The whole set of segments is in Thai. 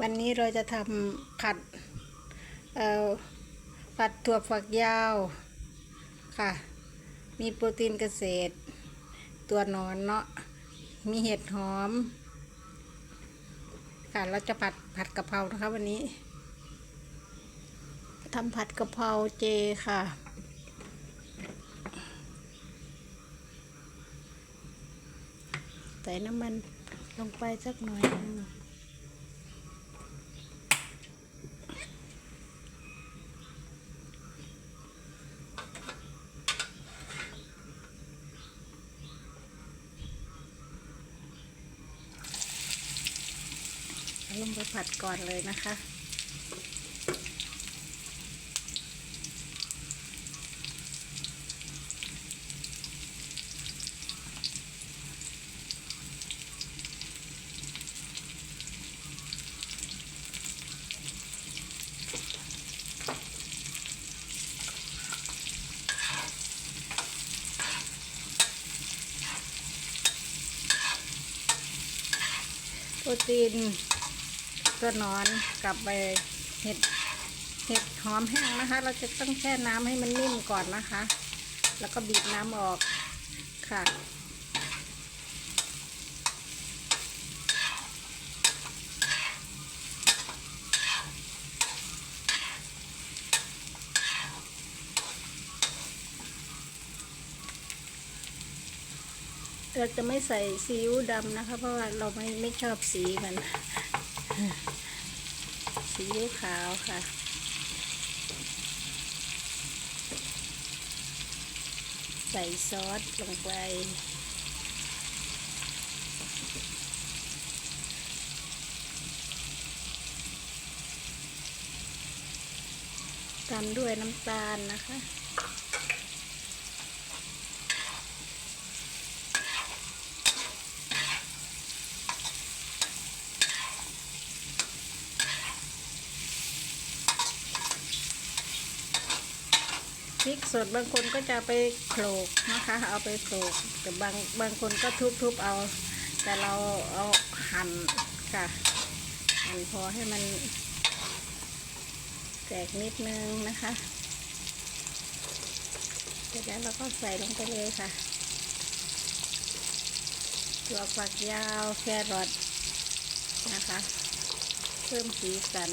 วันนี้เราจะทำผัดเอ่อผัดถั่วฝักยาวค่ะ มีโปรตีนเกษตร ตัวนอนเนาะ มีเห็ดหอม ค่ะ เราจะผัดผัดกะเพรานะคะวันนี้ทำผัดกะเพราเจค่ะ ใส่น้ำมันลงไปสักหน่อยนึง ลงไปผัดก่อนเลยนะคะ โปรตีน ตัวหนอนกลับไปเห็ดเห็ดหอมแห้งนะคะ เราจะต้องแช่น้ำให้มันนิ่มก่อนนะคะ แล้วก็บีบน้ำออกค่ะ เราจะไม่ใส่ซีอิ๊วดำนะคะ เพราะว่าเราไม่ไม่ชอบสีมัน ซีอิ๊วขาวค่ะใส่ซอสลงไป ตามด้วยน้ำตาลนะคะ ริกสดบางคนก็จะไปโขลกนะคะ เอาไปโขลกแต่บางบางคนก็ทุบๆเอา แต่เราเอาหั่นค่ะหั่นพอให้มันแตกนิดนึงนะคะเสร็จแล้วเราก็ใส่ลงไปเลยค่ะตัวฝักยาวแครอทนะคะ เพิ่มสีสัน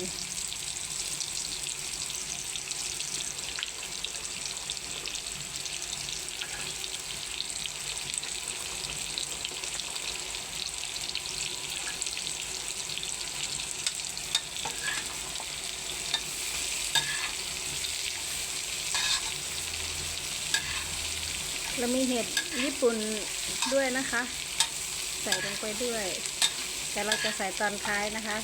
เรามีเห็ดญี่ปุ่นด้วยนะคะ ใส่ลงไปด้วย แต่เราจะใส่ตอนท้ายนะคะ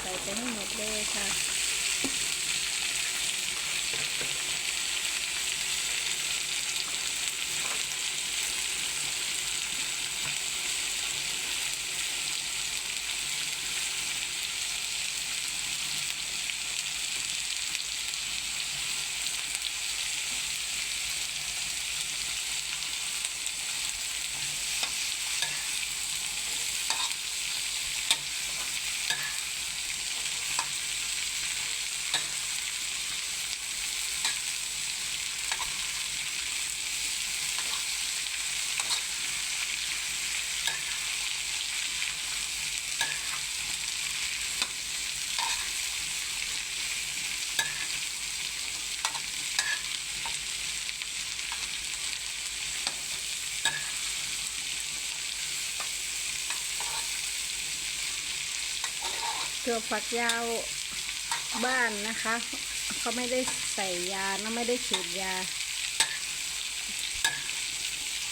ใส่ไปให้หมดเลยค่ะ ตัวฝักยาวบ้านนะคะเขาไม่ได้ใส่ยานะไม่ได้ฉีดยา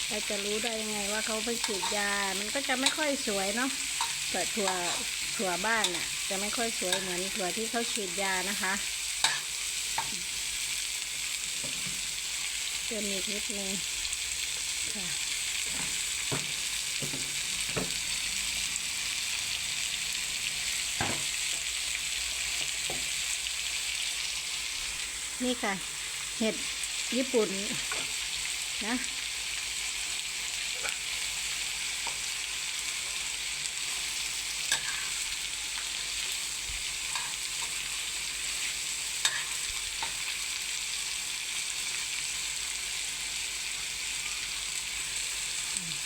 เราจะรู้ได้ยังไงว่าเขาไปฉีดยา มันก็จะไม่ค่อยสวยเนาะแต่ถั่วถั่วบ้านน่ะจะไม่ค่อยสวยเหมือนถั่วที่เขาฉีดยานะคะเติมอีกนิดนึงค่ะ นี่ค่ะ เห็ดญี่ปุ่นนะ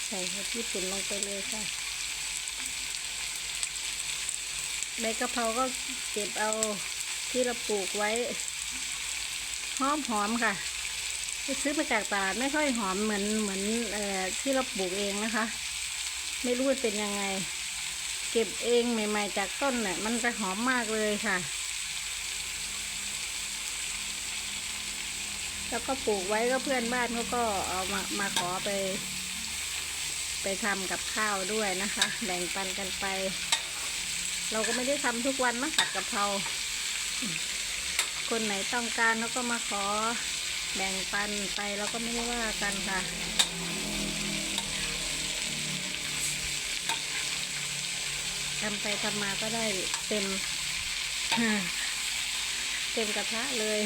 ใส่เห็ดญี่ปุ่นลงไปเลยค่ะใบกะเพราก็เก็บเอาที่เราปลูกไว้ หอมหอมค่ะซื้อมาจากตลาดไม่ค่อยหอมเหมือนเหมือนเอ่อที่เราปลูกเองนะคะ ไม่รู้เป็นยังไง เก็บเองใหม่ ๆ จากต้นเนี่ยมันจะหอมมากเลยค่ะ แล้วก็ปลูกไว้ก็เพื่อนบ้านเขาก็เอามามาขอไป ไปทำกับข้าวด้วยนะคะ แบ่งปันกันไป เราก็ไม่ได้ทำทุกวันนะผัดกะเพรา คนไหนต้องการเราก็มาขอแบ่งปันไปเราก็ไม่ได้ว่ากันค่ะ ทำไปทำมาก็ได้เต็ม เต็มกระทะเลย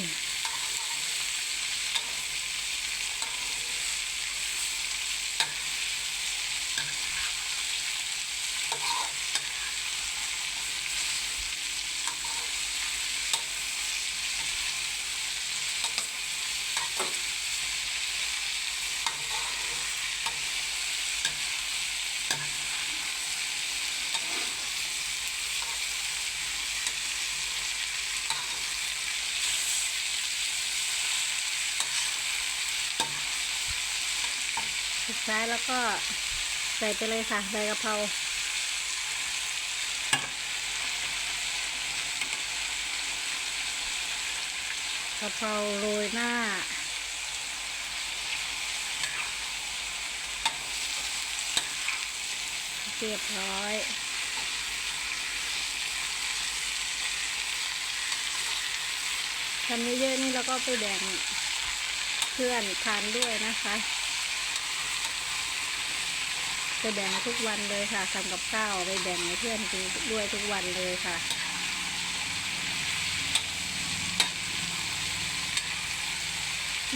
สุดท้ายแล้วก็ใส่ไปเลยค่ะใบกะเพรากะเพราโรยหน้า เรียบร้อย ทำเยอะๆนี่แล้วก็ไปแบ่งเพื่อนทานด้วยนะคะ ไปแบ่งทุกวันเลยค่ะทำกับข้าวไปแบ่งให้เพื่อนกินด้วยทุกวันเลยค่ะ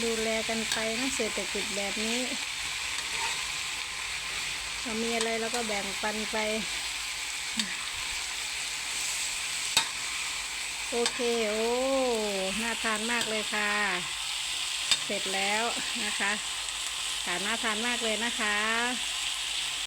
ดูแลกันไปนะเศรษฐกิจแบบนี้ เรามีอะไรแล้วก็แบ่งปันไป โอเค โอ้ น่าทานมากเลยค่ะ เสร็จแล้วนะคะค่ะน่าทานมากเลยนะคะ